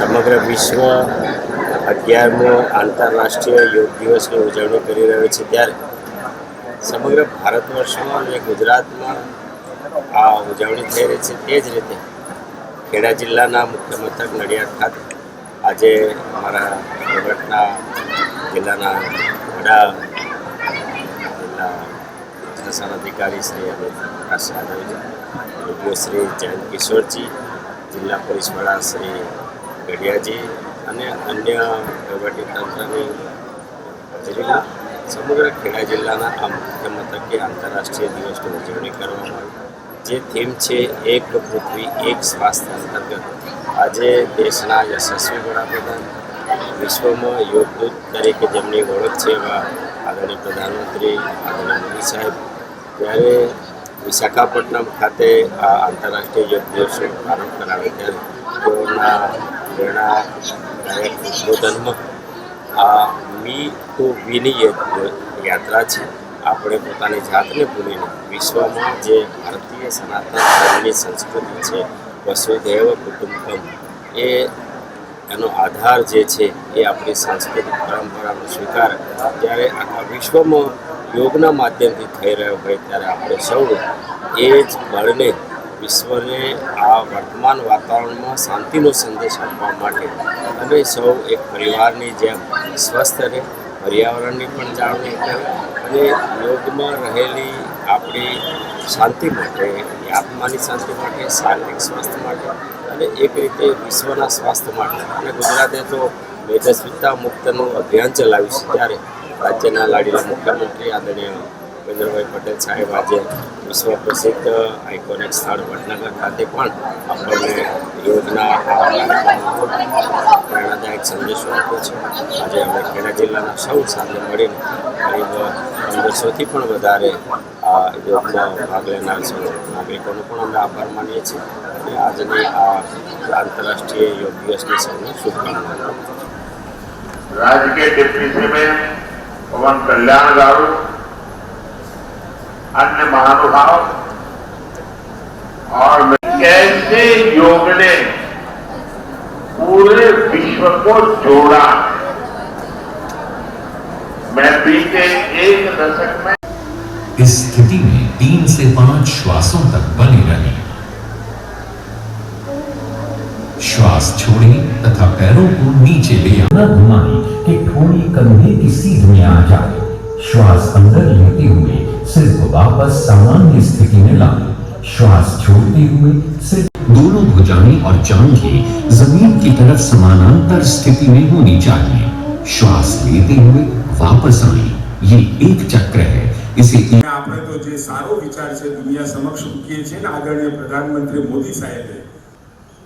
સમગ્ર વિશ્વ અગિયારમો આંતરરાષ્ટ્રીય યોગ દિવસની ઉજવણી કરી રહ્યો છે. ત્યારે સમગ્ર ભારત વર્ષમાં અને ગુજરાતમાં આ ઉજવણી થઈ રહી છે. તે જ રીતે ખેડા જિલ્લાના મુખ્ય મથક નડિયાદ ખાતે આજે અમારા વહીવટના જિલ્લાના વડા જિલ્લા અધિકારી શ્રી અમિત પ્રકાશ યાદવજી શ્રી જયંત કિશોરજી, જિલ્લા પોલીસ વડા શ્રી ગઢિયાજી અને અન્ય વહીવટી તંત્રની હાજરીમાં સમગ્ર ખેડા જિલ્લાના આ મુખ્ય મથકે આંતરરાષ્ટ્રીય દિવસની ઉજવણી કરવામાં આવી. જે થીમ છે એક પૃથ્વી, એક સ્વાસ્થ્ય અંતર્ગત. આજે દેશના યશસ્વી વડાપ્રધાન, વિશ્વમાં યોગદૂત તરીકે જેમની ઓળખ છે એવા આદરણીય પ્રધાનમંત્રી, આદરણીય મોદી સાહેબ, ત્યારે વિશાખાપટ્ટનમ ખાતે આ આંતરરાષ્ટ્રીય યોગ દિવસનો પ્રારંભ કરાવે ત્યારે તેઓના પ્રેરણાદાયક ઉદ્બોધનમાં આ મી ટુ વીની યાત્રા છે. આપણે પોતાની જાતને ભૂલીને વિશ્વમાં જે ભારતીય સનાતન ધર્મની સંસ્કૃતિ છે વસુધૈવ કુટુંબકમ એ એનો આધાર જે છે, એ આપણી સાંસ્કૃતિક પરંપરાનો સ્વીકાર જ્યારે આખા વિશ્વમાં યોગના માધ્યમથી થઈ રહ્યો હોય ત્યારે આપણે સૌ એ જ બળને વિશ્વને આ વર્તમાન વાતાવરણમાં શાંતિનો સંદેશ આપવા માટે અમે સૌ એક પરિવારની જેમ સ્વસ્થ રહે, પર્યાવરણની પણ જાળવણી કરે અને યોગમાં રહેલી આપણી શાંતિ માટે આત્માની શાંતિ માટે, શારીરિક સ્વાસ્થ્ય માટે અને એક રીતે વિશ્વના સ્વાસ્થ્ય માટે. અને ગુજરાતે તો મેદસ્વિતા મુક્તનું અભિયાન ચલાવ્યું છે. ત્યારે રાજ્યના લાડીલા મુખ્યમંત્રી આદરણીય ભૂપેન્દ્રભાઈ પટેલ સાહેબ આજે વિશ્વ પ્રસિદ્ધ આઇકોનિક સ્થળ વડનગર ખાતે પણ આપણને યોગના આ કાર્યક્રમનો પ્રેરણાદાયક સંદેશો આપ્યો છે આજે અમે ખેડા જિલ્લાના સૌ સાથે મળીને કરીબ પંદરસોથી પણ વધારે આ યોગમાં ભાગ લેનાર સૌ નાગરિકોનો પણ અમે આભાર માનીએ છીએ અને આજની આ આંતરરાષ્ટ્રીય યોગ દિવસની સૌને શુભકામનાઓ राज्य के डिप्टी सीएम पवन कल्याण गारू अन्य महानुभाव। और कैसे योग ने पूरे विश्व को जोड़ा। मैं बीते एक दशक में इस स्थिति में तीन से पाँच श्वासों तक बने रहें। श्वास छोड़ें तथा पैरों को नीचे ले। न घुमाएँ कि ठोड़ी कंधे की सीध में आ जाए। श्वास अंदर लेते हुए सिर्फ वापस सामान्य स्थिति में लाएं श्वास छोड़ते हुए सिर्फ दोनों भुजाएं और जांघें जमीन की तरफ समानांतर स्थिति में होनी चाहिए श्वास लेते हुए वापस आए ये एक चक्र है इसे एक આપણે તો જે સારો વિચાર છે દુનિયા સમક્ષ મૂકીએ છીએ ને આદરણીય પ્રધાનમંત્રી મોદી સાહેબે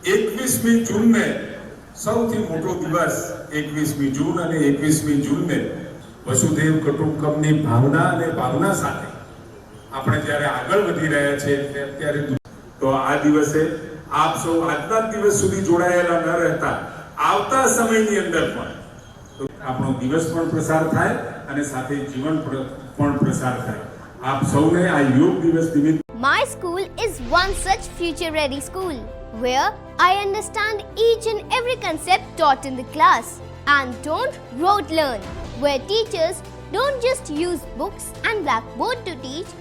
એકવીસમી જૂનને સૌથી મોટો દિવસ એકવીસમી જૂન અને એકવીસમી જૂનને વસુદેવ કુટુંબકમની ભાવના અને ભાવના સાથે આપણે જ્યારે આગળ વધી રહ્યા છે અત્યારે તો આ દિવસે આપ સૌ આજના દિવસ સુધી જોડાયેલા ન રહેતા આવતા સમયની અંદર પણ આપણો દિવસ પણ પ્રસાર થાય અને સાથે જીવન પણ પ્રસાર થાય આપ સૌને આ યોગ દિવસ નિમિત્તે My school is one such future ready school where I understand each and every concept taught in the class and don't rote learn, where teachers don't just use books and blackboard to teach